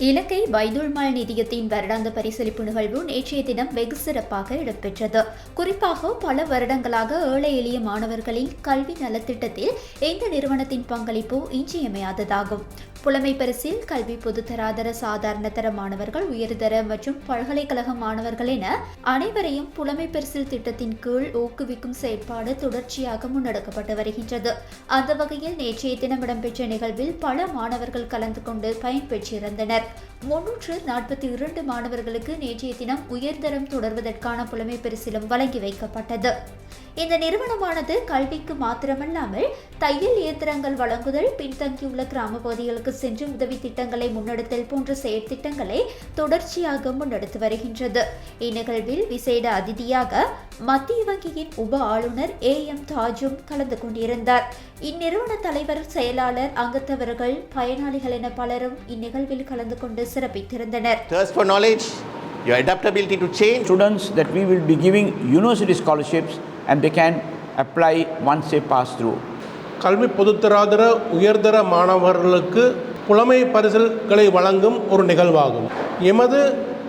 இலங்கை பைதுல்மால் நிதியத்தின் வருடாந்த பரிசளிப்பு நிகழ்வு நேற்றைய தினம் வெகு சிறப்பாக இடம்பெற்றது. குறிப்பாக பல வருடங்களாக ஏழை எளிய மாணவர்களின் கல்வி நலத்திட்டத்தில் இந்த நிறுவனத்தின் பங்களிப்பு இன்றியமையாததாகும். புலமை பரிசில் கல்வி பொதுத்தராதர சாதாரண தர மாணவர்கள் உயர்தர மற்றும் பல்கலைக்கழக மாணவர்கள் என அனைவரையும் புலமை பரிசில் திட்டத்தின் கீழ் ஊக்குவிக்கும் செயற்பாடு தொடர்ச்சியாக முன்னெடுக்கப்பட்டு வருகின்றது. அந்த வகையில் நேற்றைய தினம் இடம்பெற்ற நிகழ்வில் பல மாணவர்கள் கலந்து கொண்டு பயன்பெற்றிருந்தனர் முன்னூற்று நாற்பத்தி இரண்டு மாணவர்களுக்கு நேற்றைய தினம் உயர்தரம் தொடர்வதற்கான புலமை பரிசிலும் வழங்கி வைக்கப்பட்டது. இந்த நிறுவனமானது கல்விக்கு மாத்திரமல்லாமல் தையல் இயந்திரங்கள் வழங்குதல் பின்தங்கியுள்ள கிராம பகுதிகளுக்கு சென்று உதவி திட்டங்களை முன்னெடுத்தல் போன்ற செயற்திட்டங்களை தொடர்ச்சியாக முன்னெடுத்து வருகின்றது. இந்நிகழ்வில் விசேட அதிதியாக மத்திய வங்கியின் உப ஆளுநர் ஏ எம் தாஜும் கலந்து கொண்டிருந்தார். இந்நிறுவன தலைவர் செயலாளர் அங்கத்தவர்கள் பயனாளிகள் என பலரும் இந்நிகழ்வில் கலந்து கொண்டு சிறப்பித்திருந்தனர். Thirst for knowledge, your adaptability to change, students that we will be giving university scholarships and they can apply once they pass through. கல்வி பொதுத்தராதர உயர்தர மாணவர்களுக்கு புலமை பரிசல்களை வழங்கும் ஒரு நிகழ்வாகும் எமது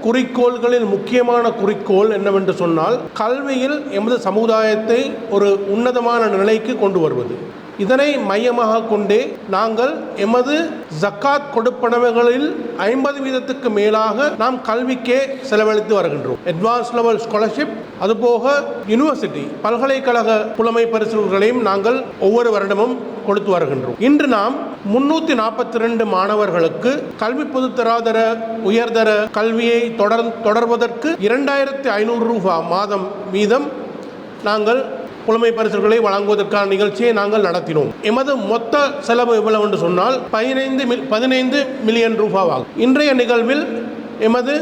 குறிக்கோள்களில் முக்கியமான குறிக்கோள் என்னவென்று சொன்னால் கல்வியில் எமது சமுதாயத்தை ஒரு உன்னதமான நிலைக்கு கொண்டு வருவது இதனை மையமாக கொண்டே நாங்கள் எமது ஜக்காத் கொடுப்பனவுகளில் ஐம்பது வீதத்துக்கு மேலாக நாம் கல்விக்கே செலவழித்து வருகின்றோம். அட்வான்ஸ் லெவல் ஸ்காலர்ஷிப் அதுபோக யுனிவர்சிட்டி பல்கலைக்கழக புலமை பரிசுகளையும் நாங்கள் ஒவ்வொரு வருடமும் கொடுத்து வருகின்றோம். இன்று நாம் முன்னூற்றி நாற்பத்தி ரெண்டு மாணவர்களுக்கு கல்வி பொதுத்தராதர உயர்தர கல்வியை தொடர் தொடர்வதற்கு இரண்டாயிரத்தி ஐநூறு ரூபாய் மாதம் வீதம் நாங்கள் புலமை பரிசுகளை வழங்குவதற்கான நிகழ்ச்சியை நாங்கள் நடத்தினோம். எமது மொத்த செலவு எவ்வளவு என்று சொன்னால் பதினைந்து பதினைந்து மில்லியன் ரூபாவாகும். இன்றைய நிகழ்வில் எமது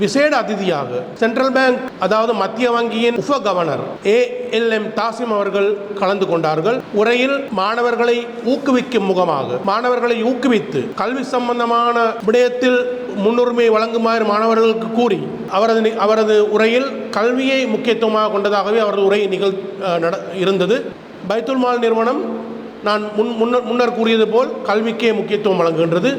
விசேட அதிதியாக சென்ட்ரல் பேங்க் அதாவது மத்திய வங்கியின் உப governor A L M Thassim அவர்கள் கலந்து கொண்டார்கள். உரையில் மாணவர்களை ஊக்குவிக்கும் முகமாக மாணவர்களை ஊக்குவித்து கல்வி சம்பந்தமான விடயத்தில் முன்னுரிமை வழங்குமாறு மாணவர்களுக்கு கூறி அவரது நி- அவரது உரையில் கல்வியை முக்கியத்துவமாக கொண்டதாகவே அவரது உரை நிகழ் நட இருந்தது. பைத்துல் மால் நிறுவனம் நான் முன் முன்னர் முன்னர் கூறியது போல் கல்விக்கே முக்கியத்துவம் வழங்குகின்றது.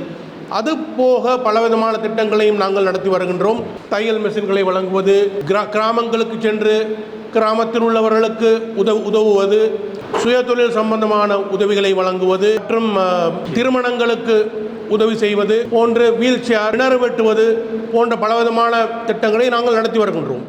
அது போக பலவிதமான திட்டங்களையும் நாங்கள் நடத்தி வருகின்றோம். தையல் மிஷின்களை வழங்குவது கிரா கிராமங்களுக்கு சென்று கிராமத்தில் உள்ளவர்களுக்கு உதவு உதவுவது சுயதொழில் சம்பந்தமான உதவிகளை வழங்குவது மற்றும் திருமணங்களுக்கு உதவி செய்வது போன்று வீல் சேர் கிணறு வெட்டுவது போன்ற பலவிதமான திட்டங்களை நாங்கள் நடத்தி வருகின்றோம்.